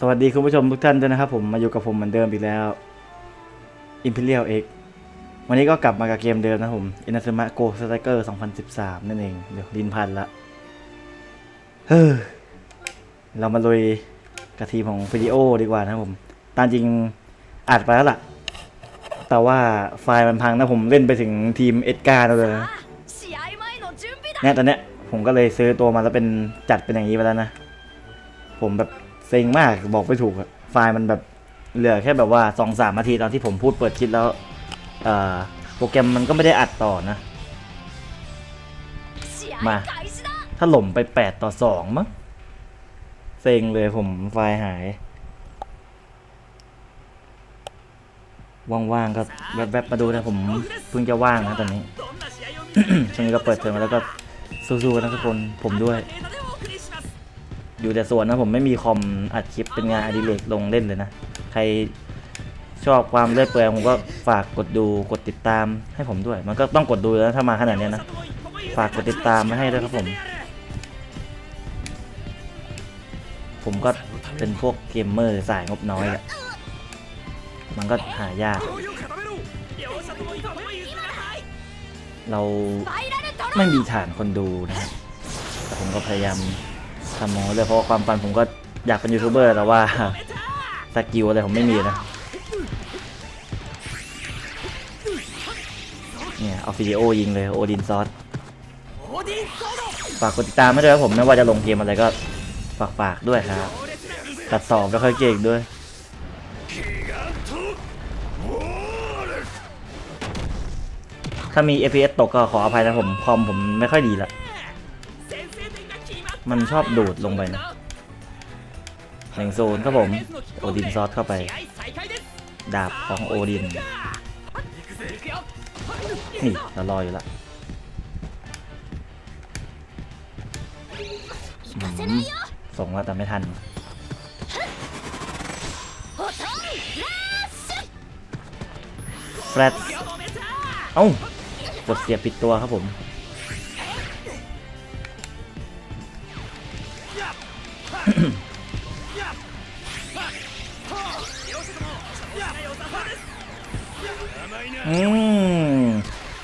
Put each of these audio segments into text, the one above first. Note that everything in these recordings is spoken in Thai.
สวัสดีคุณผู้ชมทุกท่านด้วยนะครับผมมาอยู่กับผมเหมือนเดิมอีกแล้ว Imperial X วันนี้ก็กลับมากับเกมเดิมนะผม Inazuma Go Striker 2013 นั่นเอง เดี๋ยวดินพันละ เฮ้อ เรามาลุยกับทีมของวิดีโอดีกว่านะผม ตามจริงอัดไปแล้วล่ะ แต่ว่าไฟล์มันพังนะผมเล่นไปถึงทีมเอ็ดการ์เลยเนี่ยตอนเนี้ยผมก็เลยซื้อตัวมาแล้วเป็นจัดเป็นอย่างนี้ไปแล้วนะ ผมแบบ เซ็งมากบอกไม่ถูกไฟล์มันแบบเหลือแค่แบบว่าสองสามนาทีตอนที่ผมพูดเปิดคิดแล้วโปรแกรมมันก็ไม่ได้อัดต่อนะ มาถ้าหล่มไปแปดต่อสองมั้งเซ็งเลยผมไฟล์หาย ว่างๆก็แวบๆมาดูนะผมเพิ่งจะว่างนะตอนนี้ช่วงนี้ก็เปิดเทอมแล้วก็สู้ๆนะทุกคนผมด้วย อยู่แต่ส่วนนะผมไม่มีคอมอัดคลิปเป็นงานอดิเรกลงเล่นเลยนะ ใครชอบความเลื่อยเปื่อยผมก็ฝากกดดูกดติดตามให้ผมด้วย มันก็ต้องกดดูแล้วถ้ามาขนาดนี้นะ ฝากกดติดตามมาให้ด้วยครับผม ผมก็เป็นพวกเกมเมอร์สายงบน้อยแหะมันก็หายาก เราไม่มีฐานคนดูนะแต่ผมก็พยายาม ทำหมอเลยเพราะวาความฝันผมก็อยากเป็นยูทูบเบอร์แต่ว่าสกิลอะไรผมไม่มีนะเนี่ยเอาวิดีโอยิงเลยโอดินซอสฝากกดติดตามให้ด้วยครับผมไม่ว่าจะลงเกมอะไรก็ฝากฝากๆด้วยครับตัดต่อไม่ค่อยเก่งด้วยถ้ามี FPS ตกก็ขออภัยนะผม คอมผมไม่ค่อยดีละ มันชอบดูดลงไปนะหนึ่งโซนครับผม โอดินซอสเข้าไป ดาบของโอดิน นี่เรารออยู่ละส่งว่าแต่ไม่ทัน แฟลตเอ้ากดเสียบปิดตัวครับผม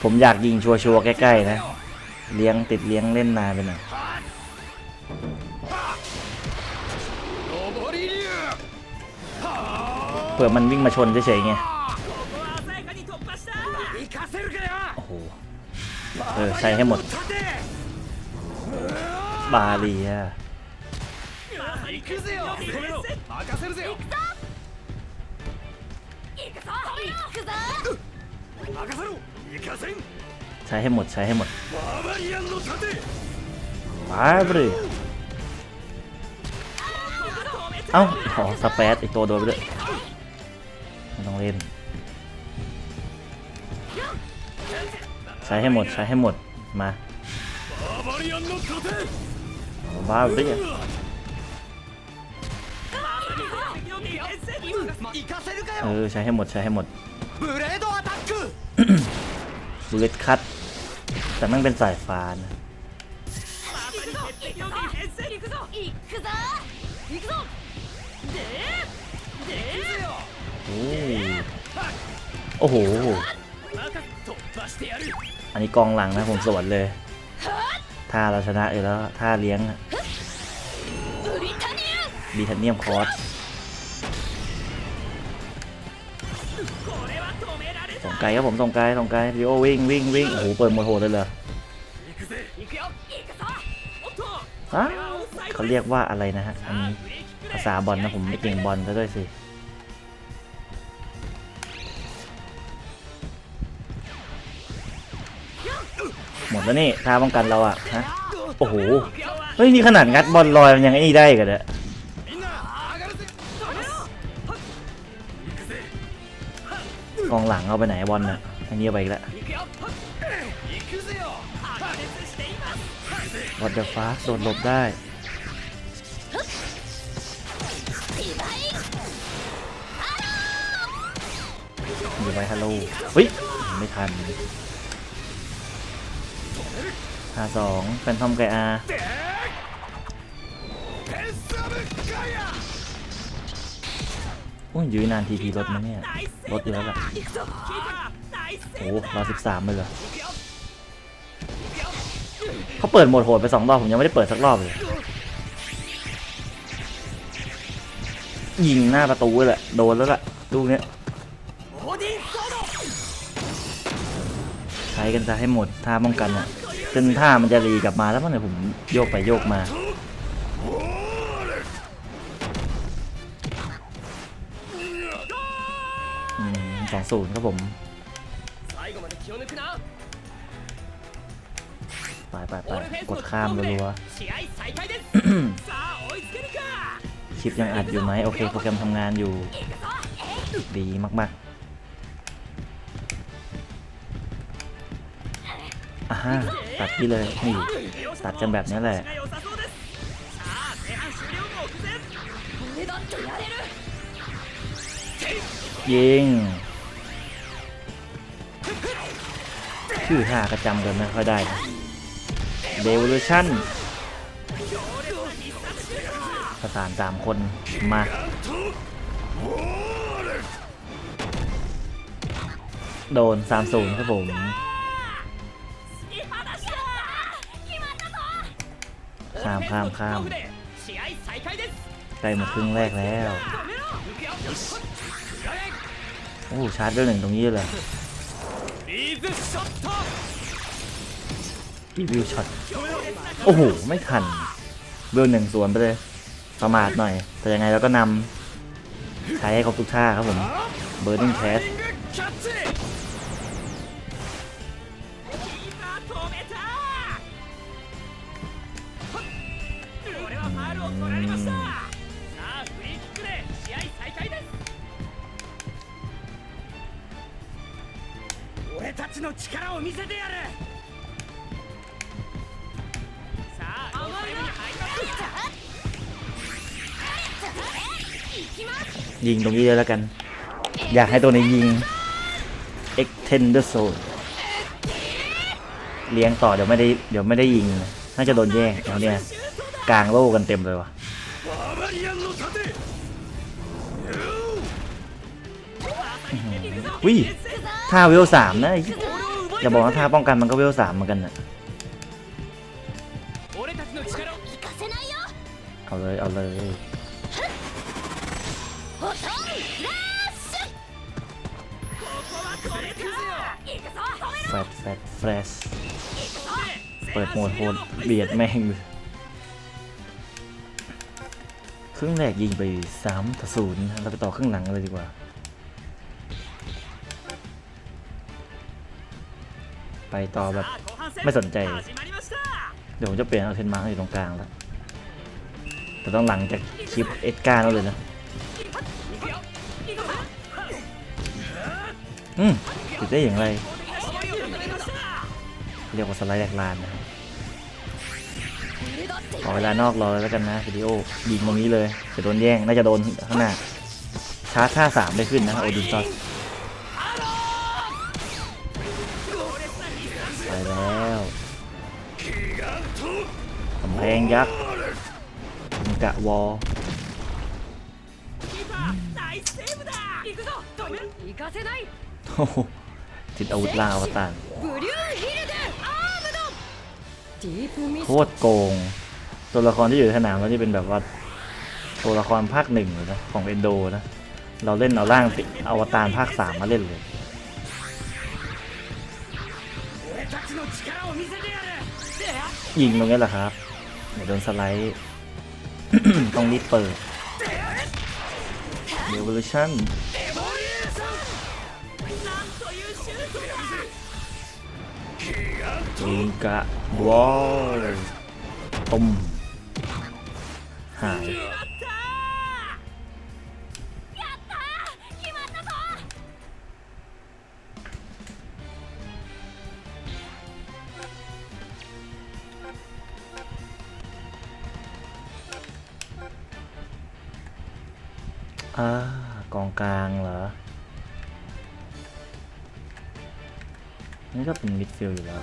ผมอยากยิงชัวร์ๆใกล้ๆนะ เลี้ยงติดเลี้ยงเล่นนานไปหน่อยเผื่อมันวิ่งมาชนเฉยๆไงโอ้โหเออใช้ให้หมด บาลีอะ ใช้ให้หมดใช้ให้หมดบาเลียเอ้าขอสเปซอีกตัวโดนไปด้วยไม่ต้องเล่น ใช้ให้หมดใช้ให้หมดมาบาเลียเออใช้ให้หมดใช้ให้หมด บูเลโดอักคบลตคัตแต่มันเป็นสายฟ้านะโอ้โห อันนี้กองหลังนะผมสวนเลยถ้าเราชนะเออแล้วถ้าเลี้ยงบีทันเนียมคอร์ส ส่งไกลครับผมส่งไกลส่งไกลริโอวิ่งวิ่งวิ่งโอ้โหเปิดหมดโหดเลยเหรอฮะเขาเรียกว่าอะไรนะฮะอันนี้ภาษาบอลนะผมไม่เก่งบอลซะด้วยสิหมดแล้วนี่ท่าป้องกันเราอะฮะโอ้โหเฮ้ยนี่ขนาดงัดบอลลอยมันยังไอ้นี่ได้กันเลย องหลังเอาไปไหนบอลน่ะทางนี้ไปอีกแล้ววอลเดอะฟ้าโดนหลบได้อยู่ไปฮัลโหลเฮ้ย ไม่ทันหาสองเป็นทอมไกอา โอ้ยยืนนานทีทีรถนะเนี่ยรถอยู่แล้วแหะโอ้ร้อสิบสามเลยเหรอเขาเปิดโหมดโหดไปสองรอบผมยังไม่ได้เปิดสักรอบเลย ยิงหน้าประตูเลยแหละโดนแล้วล่ะลูกเนี้ยใช้กันจะให้หมดท่าป้องกันอะจนท่ามันจะรีกลับมาแล้วเมื่อไหร่ผมโยกไปโยกมา ศูนย์ครับผม ไปไปไปกดข้ามรัวๆ คลิปยังอัดอยู่ไหมโอเคโปรแกรมทำงานอยู่ ดีมากๆอ่าตัดที่เลยนี่ตัดกันแบบนี้แหละยิง ชื่อห้ากระจำกันไม่ค่อยได้เดเวลูชั่นประสานสามคนมาโดนสามศูนครับผมข้ามข้ามข้ามใกล้มาครึ่งแรกแล้ว โอ้ชาร์จด้วยหนึ่งตรงนี้เลย รีวิวช็อต โอ้โห ไม่ทันเบลหนึ่งสวนไปเลย ประมาทหน่อย แต่ยังไงเราก็นำใช้ให้ครบทุกท่าครับผม เบอร์นิ่งแคสリンの力を見せてやるさあゴールタイムに入ります行きます ยิงตรงนี้เลยแล้วกัน อยากให้ตัวนี้ยิง Extender Zone เลี้ยงต่อเดี๋ยวไม่ได้เดี๋ยวไม่ได้ยิง น่าจะโดนแย่งเดี๋ยวเนี่ยกลางโล่กันเต็มเลยว่ะ バーバリアンの盾 วิท่าเวลสามนะไ จะบอกว่าถ้าป้องกันมันก็เวลสามเหมือนกันนะเอาเลย เอาเลยแฟดชแฟดชแฟรชเปิดโหมดโหดเบียดแม่งครึ่งแรกยิงไป3ต่อ0เราไปต่อครึ่งหลังเลยดีกว่า ไปต่อแบบไม่สนใจ เดี๋ยวผมจะเปลี่ยนเอาเทนมาอยู่ตรงกลางแล้วแต่ต้องหลังจากคลิปเอ็ดการ์แล้วเลยนะอืมติดได้อย่างไร เรียกว่าสไลด์แหลกลานนะขอเวลานอกรอแล้วกันนะวิดีโอยิงตรงนี้เลยจะโดนแย่ง น่าจะโดนข้างหน้าชาร์จท่าสามได้ขึ้นนะ โอดินซอส ไปแล้วกำแพงยักษ์กะวอโอ้โหติดอาวุธลาวตารโคตรโกง ตัวละครที่อยู่ในสนามแล้วนี่เป็นแบบว่า ตัวละครภาคหนึ่งเลยนะ ของเอนโดนะ เราเล่นเอาร่างติอวตารภาคสามมาเล่นเลย ยิงตรงนี้แหละครับเดี๋ยวโดนสไลด์ต้องรีบเปิด Revolution ยิงกะวอลตุมหาย อ่ากองกลางเหรอ นี่ก็เป็นมิดฟิลด์อยู่แล้ว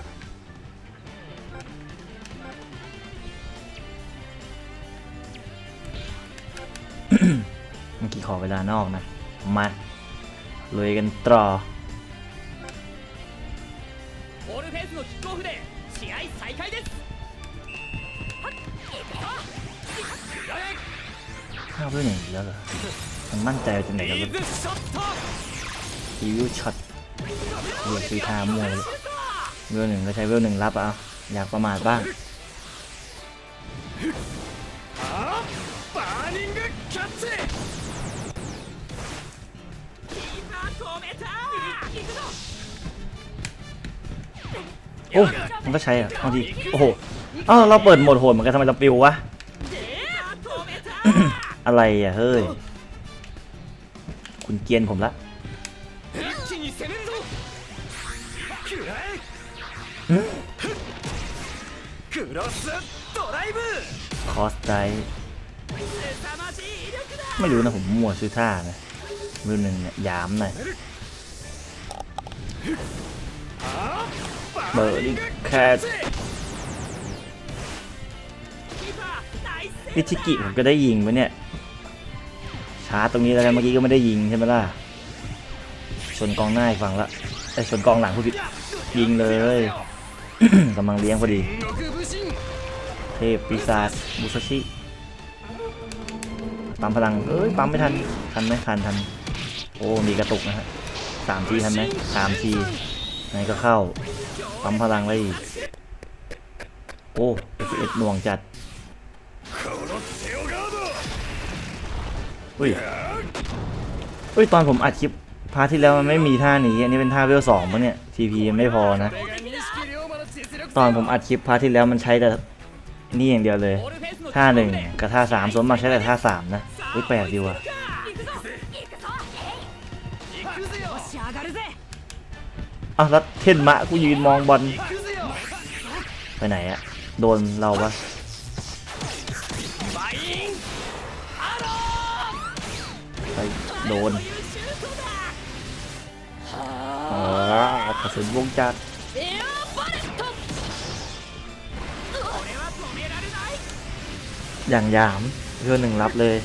เมื่อกี้ขอเวลานอกนะ มาลุยกันต่อข้าวเพื่นย่างี้แล้วเหรอ มันมั่นใจจัไหนกันวะรีวิวช็อตเรีซีทามวยเวลหนึ่งก็ใช้เวลหนึ่งรับอะอยากประมาทบ้างโอ้มันก็ใช้อะบางทีโอ้โหอ้าเราเปิดโหมดโหดเหมือนกันทำไมเราปิววะ อะไรอะ เฮ้ยุณเกียนผมละคอสไดไม่รู้นะผมมั่วซื้อท่านะมือหนึ่งเนี่ยยามหน่อยเบอร์ดิแคทนิชิกิผมก็ได้ยิงวะเนี่ย ชาร์จตรงนี้แล้วเมื่อกี้ก็ไม่ได้ยิงใช่ไหมล่ะส่วนกองหน้าฝั่งละไอ้วนกองหลังผู้ผิดยิงเลยกำลังเลี้ยงพอดี เทพปีศาจบุซชิปั๊มพลังเอ้ยปั๊มไม่ทันทันไหมทันทันโอ้มีกระตุกนะฮะสามทีทันไหมสามทีไหนก็เข้าปั๊มพลังไปอีกโอ้เอ็ดหน่วงจัด อุ้ยอุ้ยตอนผมอัดคลิปพาที่แล้วมันไม่มีท่านี้อันนี้เป็นท่าเวลสองปะเนี่ยทีพีไม่พอนะ ตอนผมอัดคลิปพาทที่แล้วมันใช้แต่นี่อย่างเดียวเลยท่าหนึ่งกับท่าสามสมมาใช้แต่ท่าสามนะอุ้ยแปลกดีว่ะอ้าวแล้วเทนมะกูยืนมองบอลไปไหนอะโดนเราปะ ดนอกระสุนวงจัดอย่างยามเพื่อหนึ่งรับเลย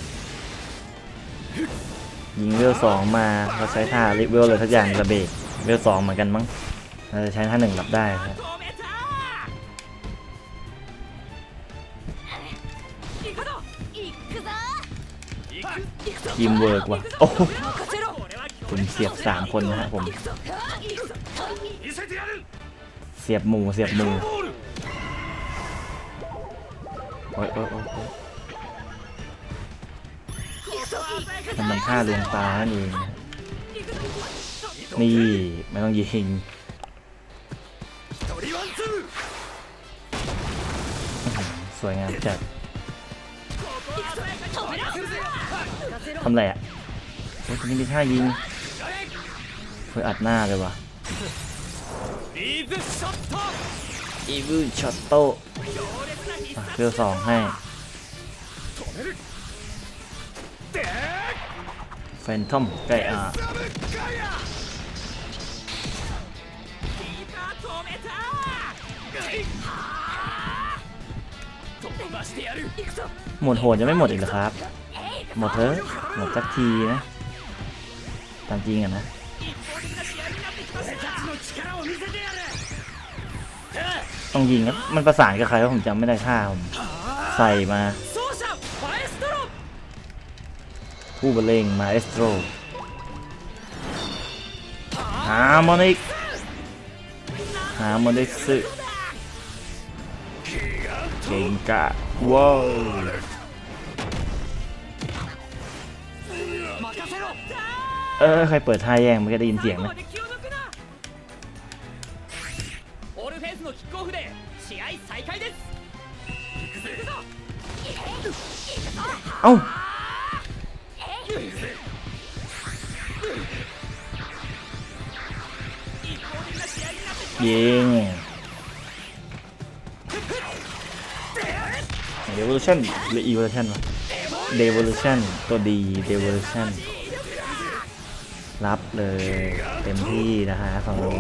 ยิงเวลสองมาเราใช้ท่าลิเวลเลยทุกอย่างระเบิดเวลสองเหมือนกันมั้งเราจะใช้ท่าหนึ่งรับได้ครับ ทีมเวิร์กว่ะ โอ้ผมเสียบสามคนนะฮะผม เสียบหมูเสียบหมูโอ้ยโอ้ยโอ้ยมันมันฆ่าลวงตาหนเอง นี่ ไม่ต้องยิงสวยงามจัด ทำไรอะโอ้ยนี่มีท่ายิงเฮ้ยอัดหน้าเลยวะอีวิลช็อตโต้เรือสองให้แฟนทอมไก่อะ หมดโหดจะไม่หมดอีกหรอครับ หมดเถอะหมดสักทีนะ ตามจริงอะนะต้องยิงครับมันประสานกับใครว่ผมจำไม่ได้ท่าผมใส่มาผู้บรรเลงมาเอสโตรฮาร์โมนิกหาร์โมนิกซ์ เก่งกะว้าวเออใครเปิดท่าแย่งมันก็ได้ยินเสียงนะเอ้าเย้ evolution หรือ evolution วะ devolution ตัวดี devolution รับเลย เต็มที่นะฮะฝั่งนู้น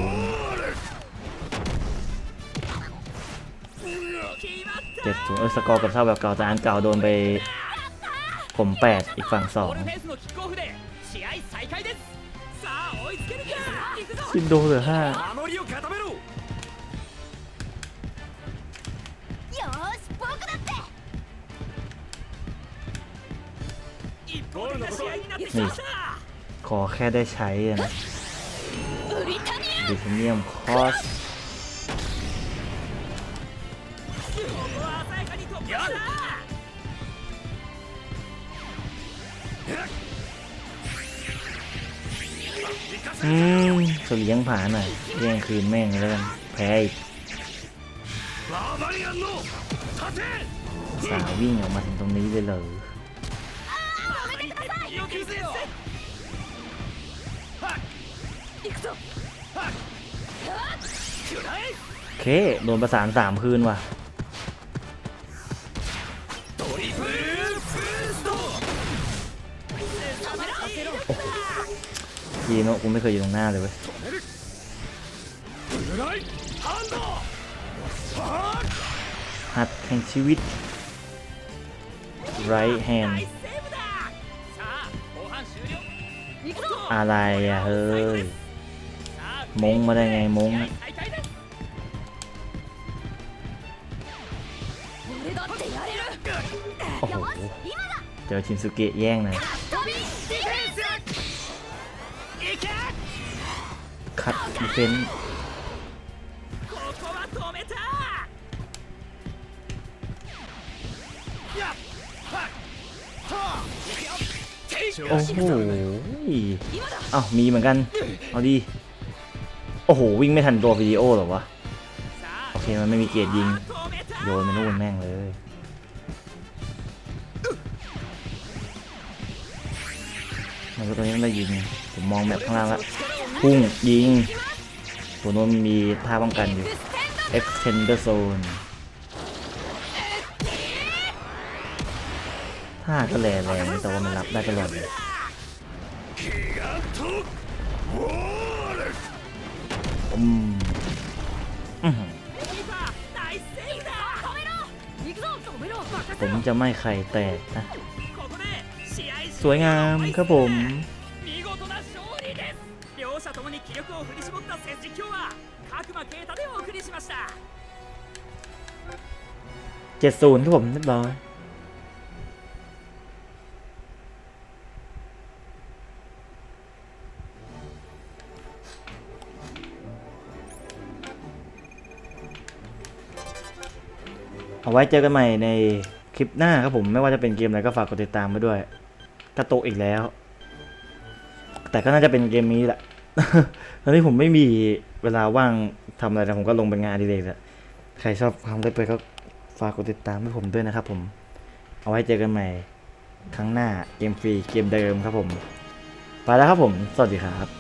เจ็ดศูนย์เออสกอร์กับเท่าแบบเก่าจต่อันเก่าโดนไป ผมแปดอีกฝั่งสองซินโดเหลือห้า นี่ ขอแค่ได้ใช้อะนะดิเทเนียมคอสอืมสเลี้ยงผาหน่อยเลี้ยงคืนแม่งแล้วกันแพ้อีกสาววิ่งออกมาถึงตรงนี้เลยเหรอ โอเคโดนประสานสามพื้นว่ะยีโนะกูไม่เคยอยู่ตรงหน้าเลยเว้ยหัดแห่งชีวิตไรแฮนอะไรอะเฮ้ย มงมาได้ไงมงโอ้โหเจอชินสุเกะแย่งนะคัดดีเฟนโอ้โหอ้าวมีเหมือนกัน เอาดี โอ้โห วิ่งไม่ทันตัววิดีโอหรอวะ โอเค มันไม่มีเกียร์ยิง โยนมันนู่นแม่งเลย มันก็ตัวนี้มันได้ยิง ผมมองแบบข้างล่างละพุ่งยิงตัวนู้นมีท่าป้องกันอยู่ extender zone ท่าก็แรงแรงแต่ว่ามันรับได้ตลอดเลย ผมจะไม่ไข่แตกนะ สวยงามครับผมเจ็ดศูนย์ครับผมเรียบร้อย เอาไว้เจอกันใหม่ในคลิปหน้าครับผมไม่ว่าจะเป็นเกมอะไรก็ฝากกดติดตามไว้ด้วยกระโตกอีกแล้ว แต่ก็น่าจะเป็นเกมนี้แหละตอนนี้ผมไม่มีเวลาว่างทำอะไรแต่ผมก็ลงเป็นงานอดีเลยแหละใครชอบความได้ไปก็ฝากกดติดตามให้ผมด้วยนะครับผม เอาไว้เจอกันใหม่ ครั้งหน้าเกมฟรีเกมเดิมครับผม ไปแล้วครับผม สวัสดีครับ